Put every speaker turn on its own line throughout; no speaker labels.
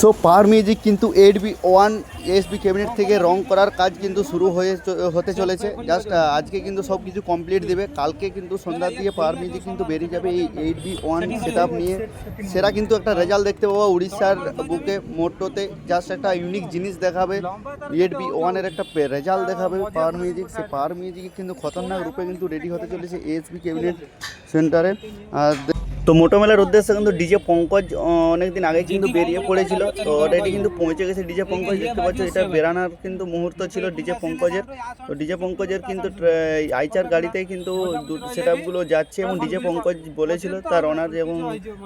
So power music কিন্তু eight B one, SB cabinet থেকে রং করার কাজ কিন্তু শুরু হয়ে হতে চলেছে। জাস্ট আজকে কিন্তু সব কিছু কমপ্লিট দেবে। কালকে কিন্তু সন্ধ্যার দিকে পাওয়ার মিউজিক কিন্তু বেরিয়ে যাবে এই এইট বি ওয়ান সেট নিয়ে। সেটা কিন্তু একটা রেজাল্ট দেখতে পাবো উড়িষ্যার বুকে মোটোতে। জাস্ট একটা ইউনিক জিনিস দেখাবে। এইট বি ওয়ানের একটা রেজাল্ট দেখাবে পাওয়ার মিউজিক। সে পাওয়ার মিউজিক কিন্তু খতরনাক রূপে কিন্তু রেডি হতে চলেছে এসবি ক্যাবিনেট সেন্টারে। আর তো মোটোমেলার উদ্দেশ্যে কিন্তু ডিজে পঙ্কজ অনেক দিন আগে কিন্তু বেরিয়ে পড়েছিল তো অলরেডি কিন্তু পৌঁছে গেছে ডিজে পঙ্কজ দেখতে পাচ্ছ এটা বেরানোর কিন্তু মুহূর্ত ছিল ডিজে পঙ্কজের তো ডিজে পঙ্কজের কিন্তু আইচার গাড়িতে কিন্তু সেট আপগুলো যাচ্ছে এবং ডিজে পঙ্কজ বলেছিল তার অনার এবং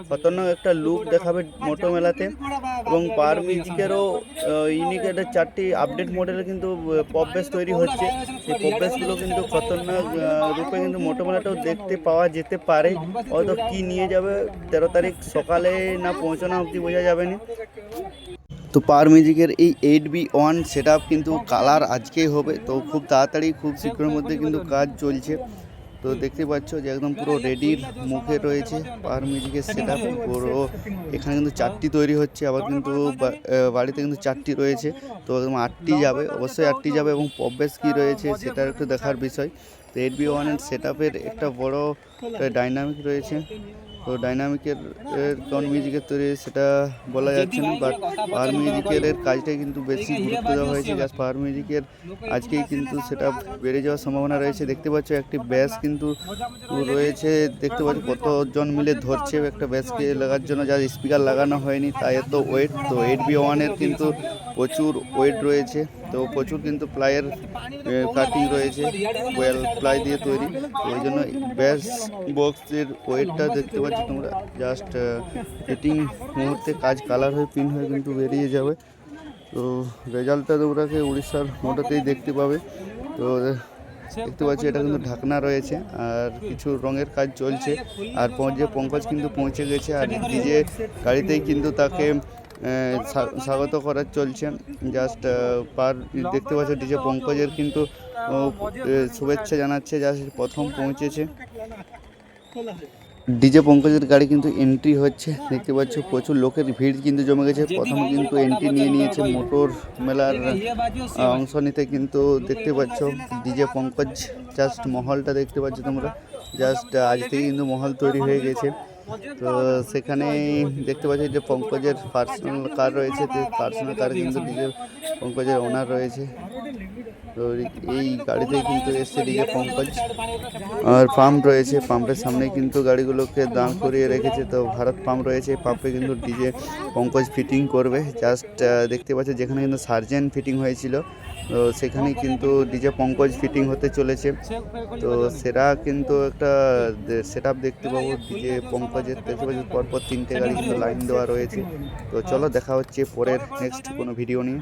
খতরনাক একটা লুক দেখাবে মোটো মেলাতে এবং পার মিউজিকেরও ইউনিক একটা চারটি আপডেট মডেলের কিন্তু পপ বেস তৈরি হচ্ছে। সেই পপ বেসগুলো কিন্তু খতরনাক রূপে কিন্তু মোটো দেখতে পাওয়া যেতে পারে। হয়তো কি নিয়ে যাবে, তেরো তারিখ সকালে না পৌঁছানো অবধি বোঝা যাবে না। তো পার মিউজিকের এই এইট বি ওয়ান সেট কিন্তু কালার আজকেই হবে। তো খুব তাড়াতাড়ি, খুব শীঘ্রের মধ্যে কিন্তু কাজ চলছে। তো দেখতে পাচ্ছ যে একদম পুরো রেডির মুখে রয়েছে পাহাড় মিউজিকের সেট পুরো। এখানে কিন্তু চারটি তৈরি হচ্ছে, আবার কিন্তু বাড়িতে কিন্তু চারটি রয়েছে। তো একদম আটটি যাবে, অবশ্যই আটটি যাবে এবং প্রবেশ কী রয়েছে সেটা একটু দেখার বিষয়। তো এইট বি ওয়ানের সেট আপের একটা বড় ডাইনামিক রয়েছে। তো ডাইনামিকের কোন মিউজিকের তৈরি সেটা বলা যাচ্ছে না বাট পাওয়ার মিউজিকের কাজটাই কিন্তু বেশি গুরুত্ব দেওয়া হয়েছে। জাস্ট পাওয়ার মিউজিকের আজকেই কিন্তু সেটা বেড়ে যাওয়ার সম্ভাবনা রয়েছে। দেখতে পাচ্ছ একটি ব্যাস কিন্তু রয়েছে। দেখতে পাচ্ছ কতজন মিলে ধরছে একটা ব্যাসকে লাগার জন্য। যার স্পিকার লাগানো হয়নি, তাই এত ওয়েট তো এইট বি ওয়ানের কিন্তু প্রচুর ওয়েট রয়েছে। তো প্রচুর কিন্তু প্লাইয়ের কাটিং রয়েছে ওয়েল প্লাই দিয়ে তৈরি। ওই জন্য ব্যাস বক্সের ওয়েটটা দেখতে পাচ্ছি তোমরা। জাস্ট ফিটিং মুহূর্তে কাজ কালার হয়ে প্রিন্ট হয়ে কিন্তু বেরিয়ে যাবে। তো রেজাল্টটা তোমরাকে উড়িষ্যার মোটাতেই দেখতে পাবে। তো দেখতে পাচ্ছি এটা কিন্তু ঢাকনা রয়েছে, আর কিছু রঙের কাজ চলছে। আর পৌঁছে, পঙ্কজ কিন্তু পৌঁছে গেছে, আর ডিজে গাড়িতেই কিন্তু তাকে স্বাগত করার চলছে জাস্ট পার, দেখতে পাচ্ছ ডিজে পঙ্কজের কিন্তু শুভেচ্ছা জানাচ্ছে জাস্ট প্রথম পৌঁছেছে। ডিজে পঙ্কজের গাড়ি কিন্তু এন্ট্রি হচ্ছে। দেখতে পাচ্ছ, প্রচুর লোকের ভিড় কিন্তু জমে গেছে। প্রথম কিন্তু এন্ট্রি নিয়ে নিয়েছে মোটর মেলার অংশ নিতে কিন্তু দেখতে পাচ্ছ ডিজে পঙ্কজ। জাস্ট মহলটা দেখতে পাচ্ছ তোমরা। জাস্ট আজ থেকে কিন্তু মহল তৈরি হয়ে গেছে। তো সেখানে দেখতে পাচ্ছি যে পঙ্কজের পার্সোনাল কার রয়েছে পার্সোনাল কার কিন্তু ডিজে পঙ্কজের ওনার রয়েছে। তো এই গাড়িতে কিন্তু এসছে ডিজে পঙ্কজ। আর পাম্প রয়েছে পাম্পের সামনে কিন্তু গাড়িগুলোকে দাঁড় করিয়ে রেখেছে। তো ভারত পাম্প রয়েছে পাম্পে কিন্তু ডিজে পঙ্কজ ফিটিং করবে। জাস্ট দেখতে পাচ্ছি যেখানে কিন্তু সার্জেন ফিটিং হয়েছিল। তো সেখানে কিন্তু ডিজে পঙ্কজ ফিটিং হতে চলেছে। তো সেরা কিন্তু একটা সেট দেখতে পাবো ডিজে পঙ্কজের দেখতে পাচ্ছি পরপর তিনটে গাড়ি কিন্তু লাইন দেওয়া রয়েছে। তো চলো দেখা হচ্ছে পরের নেক্সট কোনো ভিডিও নিয়ে।